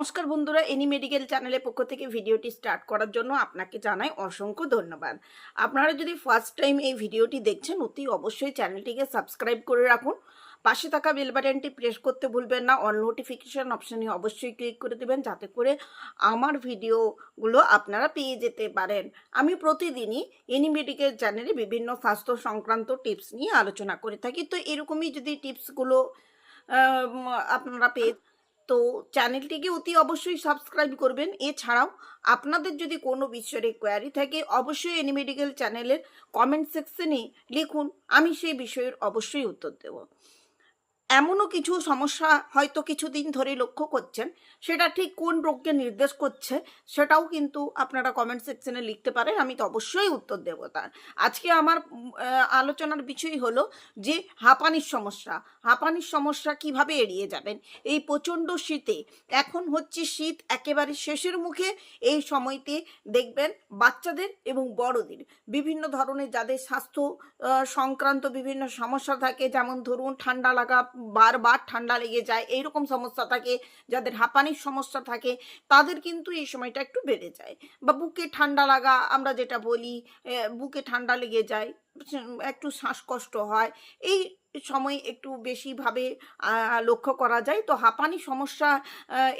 নমস্কার বন্ধুরা, any medical চ্যানেলের পক্ষ থেকে ভিডিওটি স্টার্ট করার জন্য আপনাকে জানাই অসংখ্য ধন্যবাদ। আপনারা যদি ফার্স্ট টাইম এই ভিডিওটি দেখছেন, অতি অবশ্যই চ্যানেলটিকে সাবস্ক্রাইব করে রাখুন। পাশে থাকা বেল বাটনটি প্রেস করতে ভুলবেন না। অল নোটিফিকেশান অপশানে অবশ্যই ক্লিক করে দেবেন, যাতে করে আমার ভিডিওগুলো আপনারা পেয়ে যেতে পারেন। আমি প্রতিদিনই এনি মেডিকেল চ্যানেলে বিভিন্ন স্বাস্থ্য সংক্রান্ত টিপস নিয়ে আলোচনা করে থাকি। তো এরকমই যদি টিপসগুলো আপনারা পেয়ে তো চ্যানেলটিকে অতি অবশ্যই সাবস্ক্রাইব করবেন। এছাড়াও আপনাদের যদি কোনো বিষয়ের কোয়ারি থাকে, অবশ্যই এনি মেডিকেল চ্যানেলের কমেন্ট সেকশনে লিখুন। আমি সেই বিষয়ের অবশ্যই উত্তর দেব। এমনও কিছু সমস্যা হয়তো কিছুদিন ধরে লক্ষ্য করছেন। সেটা ঠিক কোন রোগকে নির্দেশ করছে সেটাও কিন্তু আপনারা কমেন্ট সেকশনে লিখতে পারেন, আমি তো অবশ্যই উত্তর দেবো তার। আজকে আমার আলোচনার বিষয় হলো যে হাঁপানির সমস্যা হাঁপানির সমস্যা কীভাবে এড়িয়ে যাবেন? এই প্রচণ্ড শীতে, এখন হচ্ছে শীত একেবারে শেষের মুখে, এই সময়তে দেখবেন বাচ্চাদের এবং বড়দের, বিভিন্ন ধরনের যাদের স্বাস্থ্য সংক্রান্ত বিভিন্ন সমস্যা থাকে, যেমন ধরুন ঠান্ডা লাগা বারবার ঠান্ডা লেগে যায়, এইরকম সমস্যা থাকে, যাদের হাঁপানির সমস্যা থাকে, তাদের কিন্তু এই সময়টা একটু বেড়ে যায়। বা বুকে ঠান্ডা লাগা, আমরা যেটা বলি বুকে ঠান্ডা লেগে যায়। একটু শ্বাসকষ্ট হয়। এই সময় একটু বেশিভাবে লক্ষ্য করা যায়। তো হাঁপানি সমস্যা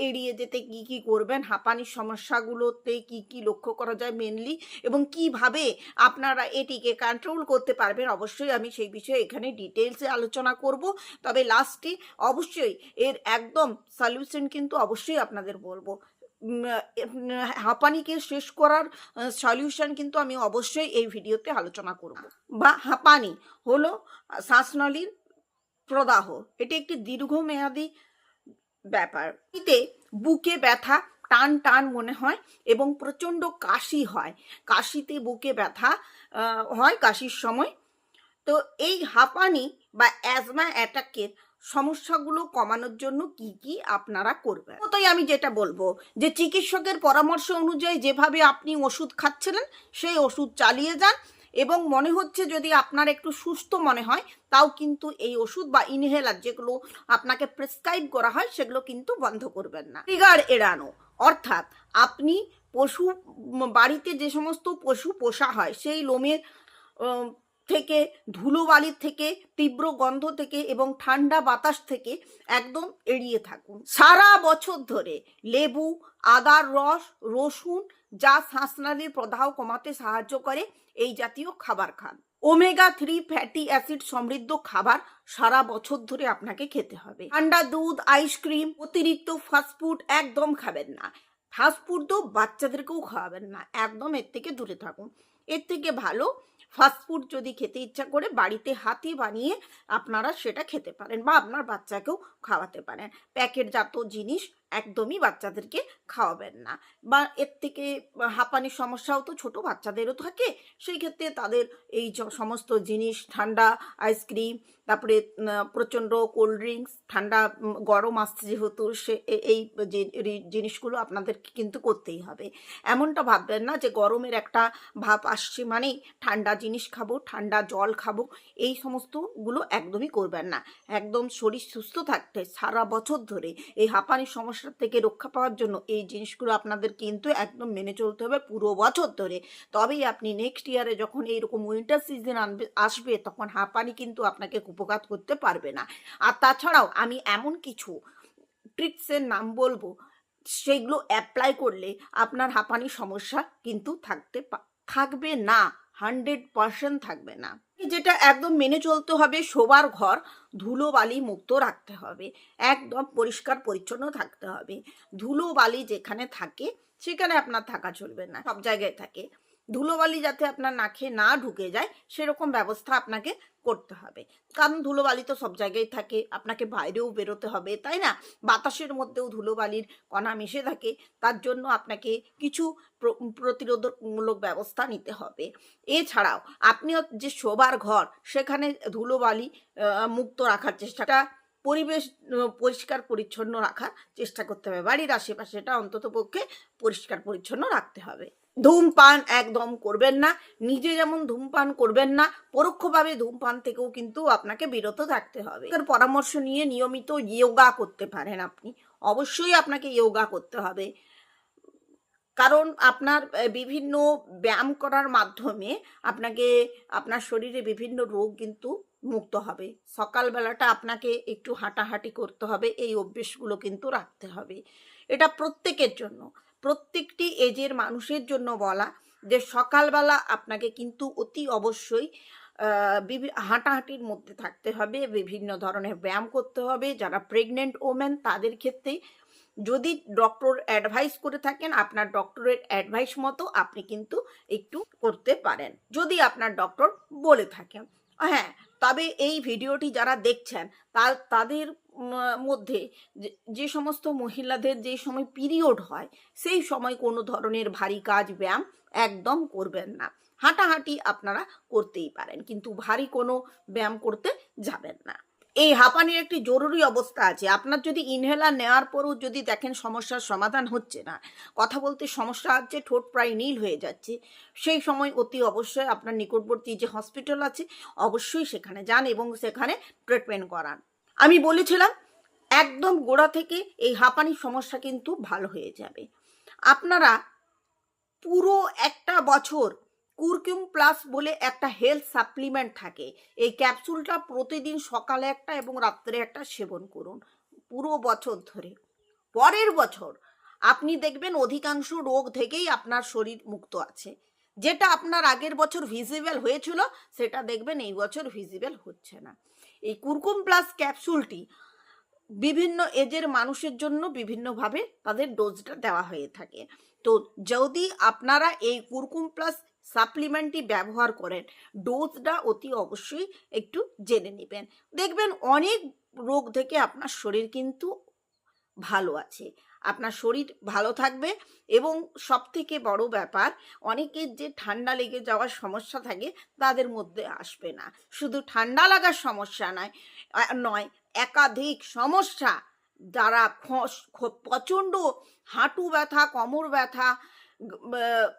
এড়িয়ে যেতে কি কি করবেন? হাঁপানির সমস্যাগুলোতে কি কি লক্ষ্য করা যায় মেনলি এবং কীভাবে আপনারা এটিকে কন্ট্রোল করতে পারবেন? অবশ্যই আমি সেই বিষয়ে এখানে ডিটেলসে আলোচনা করব। তবে লাস্টে অবশ্যই এর একদম সলিউশন কিন্তু অবশ্যই আপনাদের বলব। হাঁপানিকে শেষ করার সলিউশন কিন্তু আমি অবশ্যই এই ভিডিওতে আলোচনা করব। বা হাঁপানি হলো শ্বাসনলীর প্রদাহ। এটি একটি দীর্ঘমেয়াদী ব্যাপার। এতে বুকে ব্যথা টান টান মনে হয় এবং প্রচণ্ড কাশি হয়। কাশিতে বুকে ব্যথা হয় কাশির সময়। তো এই হাঁপানি বা অ্যাজমা অ্যাটাকের সমস্যাগুলো কমানোর জন্য কি কি আপনারা করবেন? তাই আমি যেটা বলব যে চিকিৎসকের পরামর্শ অনুযায়ী যেভাবে আপনি ওষুধ খাচ্ছিলেন, সেই ওষুধ চালিয়ে যান এবং মনে হচ্ছে যদি আপনার একটু সুস্থ মনে হয়, তাও কিন্তু এই ওষুধ বা ইনহেলার যেগুলো আপনাকে প্রেসক্রাইব করা হয়, সেগুলো কিন্তু বন্ধ করবেন না। ট্রিগার এড়ানো, অর্থাৎ আপনি পশু, বাড়িতে যে সমস্ত পশু পোষা হয়, সেই লোমের থেকে, ধুলোবালির থেকে, তীব্র গন্ধ থেকে এবং ঠান্ডা বাতাস থেকে একদম এড়িয়ে থাকুন। সারা বছর ধরে লেবু, আদার রস, রসুন যা শ্বাসনালীর প্রদাহ কমাতে সাহায্য করে, এই জাতীয় খাবার খান। ওমেগা থ্রি ফ্যাটি অ্যাসিড সমৃদ্ধ খাবার সারা বছর ধরে আপনাকে খেতে হবে। ঠান্ডা দুধ আইসক্রিম অতিরিক্ত ফাস্টফুড একদম খাবেন না। ফাস্টফুড তো বাচ্চাদেরকেও খাওয়াবেন না, একদম এর থেকে দূরে থাকুন। এর থেকে ভালো ফাস্টফুড যদি খেতে ইচ্ছা করে বাড়িতে হাতে বানিয়ে আপনারা সেটা খেতে পারেন বা আপনার বাচ্চাকেও খাওয়াতে পারেন। প্যাকেটজাত জিনিস একদমই বাচ্চাদেরকে খাওয়াবেন না। বা এর থেকে হাঁপানির সমস্যাও তো ছোট বাচ্চাদেরও থাকে। সেই ক্ষেত্রে তাদের এই সমস্ত জিনিস, ঠান্ডা আইসক্রিম, তারপরে প্রচণ্ড কোল্ড ড্রিঙ্কস, ঠান্ডা গরম আসছে যেহেতু সে এই জিনিসগুলো আপনাদেরকে কিন্তু করতেই হবে। এমনটা ভাববেন না যে গরমের একটা ভাব আসছে মানেই ঠান্ডা জিনিস খাব, ঠান্ডা জল খাব, এই সমস্তগুলো একদমই করবেন না। একদম শরীর সুস্থ থাকতে সারা বছর ধরে এই হাঁপানির সমস্যা থেকে রক্ষা পাওয়ার জন্য এই জিনিসগুলো আপনাদের কিন্তু একদম মেনে চলতে হবে পুরো বছর ধরে। তবেই আপনি নেক্সট ইয়ারে যখন এইরকম উইন্টার সিজন আনবে, আসবে, তখন হাঁপানি কিন্তু আপনাকে উপকার করতে পারবে না। আর তাছাড়াও আমি এমন কিছু ট্রিক্সের নাম বলব, সেগুলো অ্যাপ্লাই করলে আপনার হাঁপানির সমস্যা কিন্তু থাকতে থাকবে না। হান্ড্রেড পার্সেন্ট থাকবে না। যেটা একদম মেনে চলতে হবে, শোবার ঘর ধুলো বালি মুক্ত রাখতে হবে, একদম পরিষ্কার পরিচ্ছন্ন থাকতে হবে। ধুলো বালি যেখানে থাকে, সেখানে আপনার থাকা চলবে না, সব জায়গায় থাকে। ধুলোবালি যাতে আপনার নাকে না ঢুকে যায়, সেরকম ব্যবস্থা আপনাকে করতে হবে। কারণ ধুলোবালি তো সব জায়গায় থাকে, আপনাকে বাইরেও বেরোতে হবে, তাই না? বাতাসের মধ্যেও ধুলোবালির কণা মিশে থাকে, তার জন্য আপনাকে কিছু প্র- প্রতিরোধকমূলক ব্যবস্থা নিতে হবে। এছাড়াও, আপনি যে শোবার ঘর, সেখানে ধুলোবালি মুক্ত রাখার চেষ্টাটা পরিবেশ পরিষ্কার পরিচ্ছন্ন রাখার চেষ্টা করতে হবে। বাড়ির আশেপাশেটা অন্তত পক্ষে পরিষ্কার পরিচ্ছন্ন রাখতে হবে। ধূমপান একদম করবেন না, নিজে যেমন ধূমপান করবেন না, পরোক্ষভাবে ধূমপান থেকেও কিন্তু আপনাকে বিরত থাকতে হবে। পরামর্শ নিয়ে নিয়মিত যোগা করতে পারেন আপনি। অবশ্যই আপনাকে যোগা করতে হবে। কারণ আপনার বিভিন্ন ব্যায়াম করার মাধ্যমে আপনাকে, আপনার শরীরে বিভিন্ন রোগ কিন্তু মুক্ত হবে। সকালবেলাটা আপনাকে একটু হাঁটাহাঁটি করতে হবে, এই অভ্যেসগুলো কিন্তু রাখতে হবে। এটা প্রত্যেকের জন্য। প্রত্যেকটি এজের মানুষের জন্য বলা যে সকালবেলা আপনাকে কিন্তু অতি অবশ্যই হাঁটাহাঁটির মধ্যে থাকতে হবে, বিভিন্ন ধরনের ব্যায়াম করতে হবে। যারা প্রেগনেন্ট ওমেন তাদের ক্ষেত্রে যদি ডক্টর অ্যাডভাইস করে থাকেন, আপনার ডক্টরের অ্যাডভাইস মতো আপনি কিন্তু একটু করতে পারেন। যদি আপনার ডক্টর বলে থাকেন। হ্যাঁ তবে এই ভিডিওটি যারা দেখছেন, তার, তাদের মধ্যে যে- সমস্ত মহিলাদের যে সময় পিরিয়ড হয়, সেই সময় কোনো ধরনের ভারী কাজ, ব্যায়াম একদম করবেন না। হাঁটাহাঁটি আপনারা করতেই পারেন, কিন্তু ভারী কোনো ব্যায়াম করতে যাবেন না। এই হাঁপানির একটি জরুরি অবস্থা আছে। আপনার যদি ইনহেলার নেওয়ার পরও যদি দেখেন সমস্যার সমাধান হচ্ছে না, কথা বলতে সমস্যা হচ্ছে ঠোঁট প্রায় নীল হয়ে যাচ্ছে, সেই সময় অতি অবশ্যই আপনার নিকটবর্তী যে হসপিটাল আছে, অবশ্যই সেখানে যান এবং সেখানে ট্রিটমেন্ট করান। আমি বলেছিলাম, একদম গোড়া থেকে এই হাঁপানির সমস্যা কিন্তু ভালো হয়ে যাবে। আপনারা পুরো একটা বছর কুরকিউম প্লাস বলে একটা হেলথ সাপ্লিমেন্ট থাকে। এই ক্যাপসুলটা প্রতিদিন সকালে একটা এবং রাত্রে একটা সেবন করুন, পুরো বছর ধরে। পরের বছর আপনি দেখবেন অধিকাংশ রোগ থেকেই আপনার শরীর মুক্ত আছে। যেটা আপনার আগের বছর ভিজিবল হয়েছিল, সেটা দেখবেন এই বছর ভিজিবল হচ্ছে না। এই কুরকুম প্লাস ক্যাপসুলটি বিভিন্ন এজের মানুষের জন্য বিভিন্নভাবে তাদের ডোজটা দেওয়া হয়ে থাকে। তো যদি আপনারা এই কুরকুম প্লাস সাপ্লিমেন্টটি ব্যবহার করেন। ডোজটা অতি অবশ্যই একটু জেনে নেবেন। দেখবেন অনেক রোগ থেকে আপনার শরীর কিন্তু ভালো আছে। আপনার শরীর ভালো থাকবে এবং সব থেকে বড় ব্যাপার, অনেকের যে ঠান্ডা লেগে যাওয়ার সমস্যা থাকে তাদের মধ্যে আসবে না। শুধু ঠান্ডা লাগার সমস্যা নয় নয়, একাধিক সমস্যা। যারা প্রচণ্ড হাঁটু ব্যথা, কোমর ব্যথা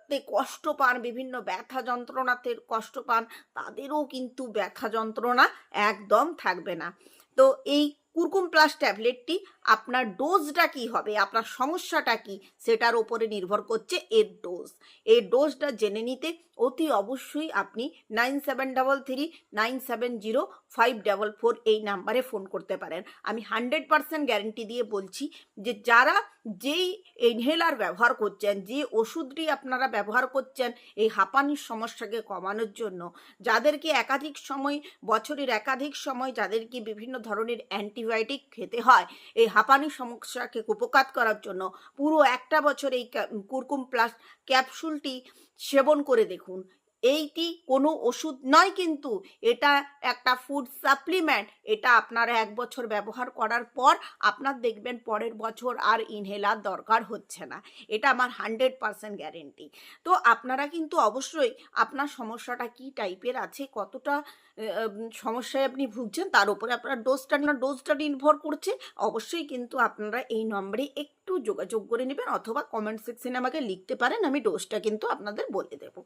তে কষ্ট পান, বিভিন্ন ব্যথা যন্ত্রণাতে কষ্ট পান, তাদেরও কিন্তু ব্যথা যন্ত্রণা একদম থাকবে না। তো এই কুরকুম প্লাস ট্যাবলেটটি আপনার ডোজটা কি হবে, আপনার সমস্যাটা কি, সেটার ওপরে নির্ভর করছে এর ডোজ। এই ডোজটা জেনে নিতে অতি অবশ্যই আপনি nine seven double three, nine seven zero, five double four এই নাম্বারে ফোন করতে পারেন। আমি হান্ড্রেড পার্সেন্ট গ্যারেন্টি দিয়ে বলছি যে যারা যেই ইনহেলার ব্যবহার করছেন, যে ওষুধটি আপনারা ব্যবহার করছেন এই হাঁপানির সমস্যাকে কমানোর জন্য, যাদেরকে একাধিক সময়, বছরের একাধিক সময় যাদেরকে বিভিন্ন ধরনের অ্যান্টিবায়োটিক খেতে হয়, এই হাঁপানির সমস্যাকে উপকার করার জন্য পুরো একটা বছর এই কুরকুম প্লাস ক্যাপসুলটি সেবন করে দেখুন। এইটি কোনো ওষুধ নয় কিন্তু এটা একটা ফুড সাপ্লিমেন্ট এটা আপনারা এক বছর ব্যবহার করার পর আপনার দেখবেন পরের বছর আর ইনহেলার দরকার হচ্ছে না। এটা আমার হান্ড্রেড পারসেন্ট গ্যারেন্টি তো আপনারা কিন্তু অবশ্যই আপনার সমস্যাটা কি টাইপের আছে, কতটা সমস্যায় আপনি ভুগছেন, তার উপরে আপনার ডোজটা না ডোজটা নির্ভর করছে। অবশ্যই কিন্তু আপনারা এই নম্বরে একটু যোগাযোগ করে নেবেন অথবা কমেন্ট সেকশনে আমাকে লিখতে পারেন, আমি ডোজটা কিন্তু আপনাদের বলে দেবো।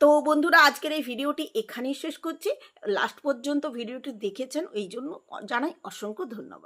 তো বন্ধুরা, আজকের এই ভিডিওটি এখানেই শেষ করছি। লাস্ট পর্যন্ত ভিডিওটি দেখেছেন এই জন্য জানাই অসংখ্য ধন্যবাদ।